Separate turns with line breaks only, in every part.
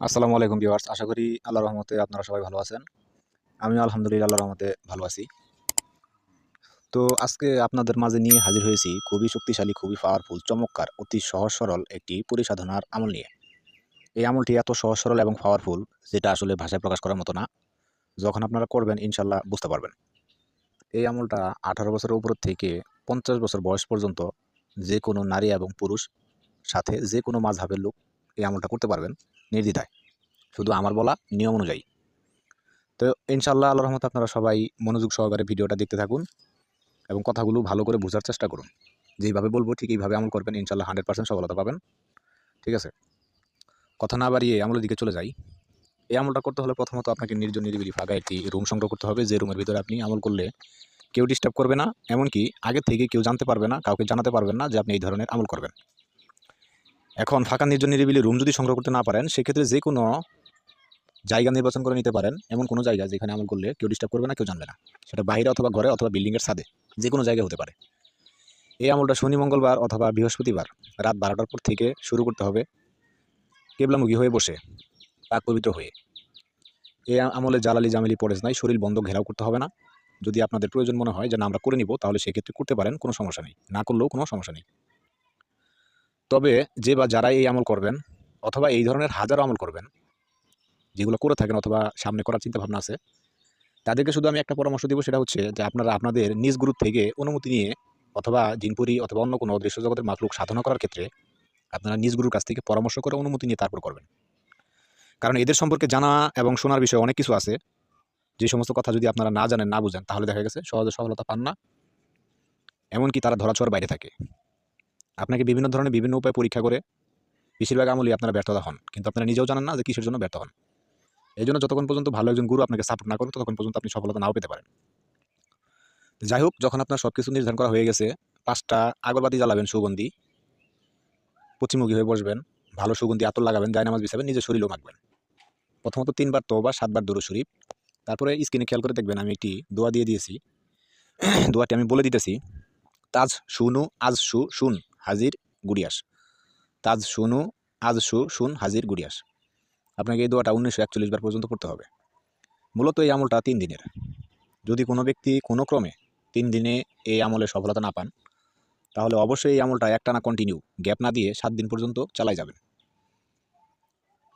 আসসালামু আলাইকুম ভিউয়ার্স, আশা করি আল্লাহ রহমতে আপনারা সবাই ভালো আছেন। আমিও আলহামদুলিল্লাহ আল্লাহ রহমতে ভালো আছি। তো আজকে আপনাদের মাঝে নিয়ে হাজির হয়েছি খুবই শক্তিশালী, খুবই পাওয়ারফুল চমৎকার, অতি সহজ সরল একটি পরিসাধনার আমল নিয়ে। এই আমলটি এত সহজ, সরল এবং পাওয়ারফুল যেটা আসলে ভাষায় প্রকাশ করার মতো না। যখন আপনারা করবেন ইনশাল্লাহ বুঝতে পারবেন। এই আমলটা আঠারো বছরের উপর থেকে পঞ্চাশ বছর বয়স পর্যন্ত যে কোনো নারী এবং পুরুষ সাথে যে কোনো মাঝহাবের লোক এই আমলটা করতে পারবেন নির্দ্বিধায়। শুধু আমার বলা নিয়ম অনুযায়ী। তো ইনশাল্লাহ আল্লাহ রহমত আপনারা সবাই মনোযোগ সহকারে ভিডিওটা দেখতে থাকুন এবং কথাগুলো ভালো করে বোঝার চেষ্টা করুন। যেইভাবে বলব ঠিক এইভাবে আমল করবেন ইনশাল্লাহ হান্ড্রেড পার্সেন্ট সফলতা পাবেন। ঠিক আছে? কথা না বাড়িয়ে আমলের দিকে চলে যাই। এই আমলটা করতে হলে প্রথমত আপনাকে নির্জন নিরিবিলি ফাঁকা একটি রুম সংগ্রহ করতে হবে, যে রুমের ভিতরে আপনি আমল করলে কেউ ডিস্টার্ব করবে না। এমনকি আগে থেকে কেউ জানতে পারবে না, কাউকে জানাতে পারবেন না যে আপনি এই ধরনের আমল করবেন। এখন ফাঁকা নির্জন নিরিবিলি রুম যদি সংগ্রহ করতে না পারেন, সেক্ষেত্রে যে কোনো জায়গা নির্বাচন করে নিতে পারেন। এমন কোনো জায়গা যেখানে আমল করলে কেউ ডিস্টার্ব করবে না, কেউ জানবে না। সেটা বাইরে অথবা ঘরে অথবা বিল্ডিংয়ের ছাদে, যে কোনো জায়গায় হতে পারে। এই আমলটা শনি, মঙ্গলবার অথবা বৃহস্পতিবার রাত বারোটার পর থেকে শুরু করতে হবে। কেবলামুখী হয়ে বসে, পাক পবিত্র হয়ে। এই আমলে জালালি জামিলি পড়েজ নাই, শরীর বন্ধ, ঘেরাও করতে হবে না। যদি আপনাদের প্রয়োজন মনে হয় যে না, আমরা করে নিব, তাহলে সেক্ষেত্রে করতে পারেন, কোনো সমস্যা নেই। না করলেও কোনো সমস্যা নেই। তবে যে বা যারা এই আমল করবেন অথবা এই ধরনের হাজারো আমল করবেন, যেগুলো করে থাকেন অথবা সামনে করার চিন্তা ভাবনা আছে, তাদেরকে শুধু আমি একটা পরামর্শ দিব, সেটা হচ্ছে যে আপনারা আপনাদের নিজ গ্রুপ থেকে অনুমতি নিয়ে অথবা জিনপুরি অথবা অন্য কোনো অদৃশ্য জগতের মাফলুক সাধনা করার ক্ষেত্রে আপনারা নিজ গুরুর কাছ থেকে পরামর্শ করে অনুমতি নিয়ে তারপর করবেন। কারণ এদের সম্পর্কে জানা এবং শোনার বিষয়ে অনেক কিছু আছে। যে সমস্ত কথা যদি আপনারা না জানেন, না বুঝেন, তাহলে দেখা গেছে সহজে সফলতা পান না। এমনকি তারা ধরাছোঁয়ার বাইরে থাকে। আপনাকে বিভিন্ন ধরনের বিভিন্ন উপায় পরীক্ষা করে বেশিরভাগ আমলই আপনারা ব্যর্থতা হন। কিন্তু আপনারা নিজেও জানেন না যে কিসের জন্য ব্যর্থ হন। এই জন্য যতক্ষণ পর্যন্ত ভালো একজন গুরু আপনাকে সাপোর্ট না করবে ততক্ষণ পর্যন্ত আপনি সফলতা নাও পেতে পারেন। যাই হোক, যখন আপনার সব কিছু নির্ধারণ করা হয়ে গেছে, পাঁচটা আগরবাতি জ্বালাবেন, সুগন্ধি পশ্চিমমুখী হয়ে বসবেন, ভালো সুগন্ধি আতর লাগাবেন জায়নামাজ বিছাবেন, নিজের শরীরও মাখবেন। প্রথমত তিনবার তো বা সাতবার দরু শরীফ। তারপরে স্ক্রিনে খেয়াল করে দেখবেন আমি একটি দোয়া দিয়ে দিয়েছি। দোয়াটি আমি বলে দিতেছি। তাজ শুনু, আজ শু, শুন। হাজির গুড়িয়াস। তাজ শুনু, আজ শু, শুন হাজির গুড়িয়াস। আপনাকে এই দোয়াটা উনিশশো একচল্লিশ বার পর্যন্ত পড়তে হবে। মূলত এই আমলটা তিন দিনের। যদি কোনো ব্যক্তি কোনো ক্রমে তিন দিনে এই আমলে সফলতা না পান, তাহলে অবশ্যই এই আমলটা একটানা কন্টিনিউ গ্যাপ না দিয়ে সাত দিন পর্যন্ত চালাই যাবেন।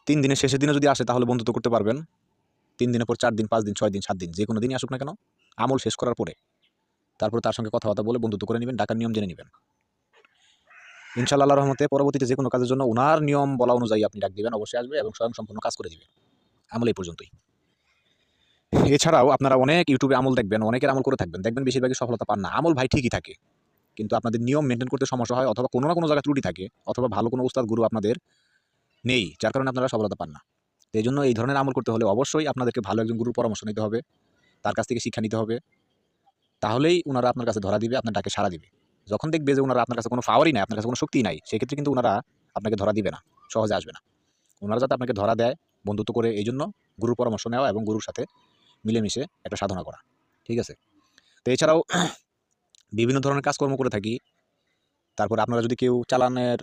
তিন দিনের শেষের দিনে যদি আসে, তাহলে বন্ধুত্ব করতে পারবেন। তিন দিনের পর চার দিন, পাঁচ দিন, ছয় দিন, সাত দিন, যে কোনো দিনই আসুক না কেন, আমল শেষ করার পরে তারপর তার সঙ্গে কথাবার্তা বলে বন্ধুত্ব করে নেবেন, ডাকার নিয়ম জেনে নেবেন। ইনশাল্লাহ রহমতে পরবর্তীতে যে কোনো কাজের জন্য ওনার নিয়ম বলা অনুযায়ী আপনি ডাক দেবেন, অবশ্যই আসবে এবং স্বয়ং সম্পূর্ণ কাজ করে দিবে আমল এই পর্যন্তই। এছাড়াও আপনারা অনেক ইউটিউবে আমল দেখবেন, অনেকের আমল করে থাকবেন। দেখবেন বেশিরভাগই সফলতা পান না। আমল ভাই ঠিকই থাকে। কিন্তু আপনাদের নিয়ম মেনটেন করতে সমস্যা হয় অথবা কোনো না কোনো জায়গায় ত্রুটি থাকে অথবা ভালো কোনো উস্তাদ গুরু আপনাদের নেই, যার কারণে আপনারা সফলতা পান না। এই জন্য এই ধরনের আমল করতে হলে অবশ্যই আপনাদেরকে ভালো একজন গুরুর পরামর্শ নিতে হবে, তার কাছ থেকে শিক্ষা নিতে হবে। তাহলেই ওনারা আপনার কাছে ধরা দিবে, আপনার ডাকে সারা দিবে। যখন দেখবে যে ওনারা আপনার কাছে কোনো পাওয়ারই নাই, আপনার কাছে কোনো শক্তি নাই, সেক্ষেত্রে কিন্তু ওনারা আপনাকে ধরা দিবে না, সহজে আসবে না। ওনারা যাতে আপনাকে ধরা দেয় বন্ধুত্ব করে এই জন্য গুরুর পরামর্শ নেওয়া এবং গুরুর সাথে মিলেমিশে একটা সাধনা করা, ঠিক আছে? তো এছাড়াও বিভিন্ন ধরনের কাজকর্ম করে থাকি, তারপর আপনারা যদি কেউ চালানের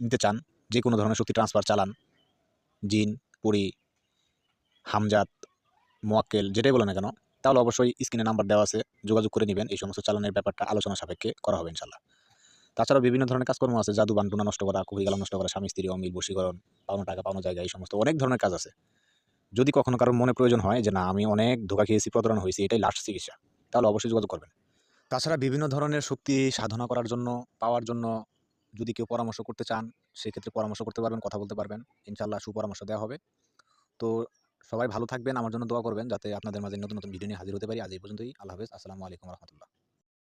নিতে চান যে কোনো ধরনের শক্তি ট্রান্সফার চালান, জিন, পুরি, হামজাত, মোয়াক্কেল, যেটাই বলো না কেন তাহলে অবশ্যই স্ক্রিনে নাম্বার দেওয়া আছে, যোগাযোগ করে নেবেন। এই সমস্ত চালানের ব্যাপারটা আলোচনা সাপেক্ষে করা হবে ইনশাল্লাহ তাছাড়াও বিভিন্ন ধরনের কাজকর্ম আছে, জাদু বান্টুনা নষ্ট করা কুহি গালা নষ্ট করা, স্বামী, স্ত্রী, অমিল, বশীকরণ, পাওনা টাকা, পাওনা জায়গা, এই সমস্ত অনেক ধরনের কাজ আছে। যদি কখনো কারোর মনে প্রয়োজন হয় যে, না, আমি অনেক ধোকা খেয়েছি, প্রতারণা হয়েছি, এটাই লাস্ট চিকিৎসা, তাহলে অবশ্যই যোগাযোগ করবেন। তাছাড়া বিভিন্ন ধরনের শক্তি সাধনা করার জন্য, পাওয়ার জন্য যদি কেউ পরামর্শ করতে চান, সেক্ষেত্রে পরামর্শ করতে পারবেন, কথা বলতে পারবেন। ইনশাল্লাহ সুপরামর্শ দেওয়া হবে। তো সবাই ভালো থাকবেন, আমার জন্য দোয়া করবেন, যাতে আপনাদের মাঝে নতুন নতুন ভিডিও নিয়ে হাজির হতে পারি। আজ এই পর্যন্তই। আল্লাহ হাফেজ। আসসালামু আলাইকুম রহমতুল্লাহ।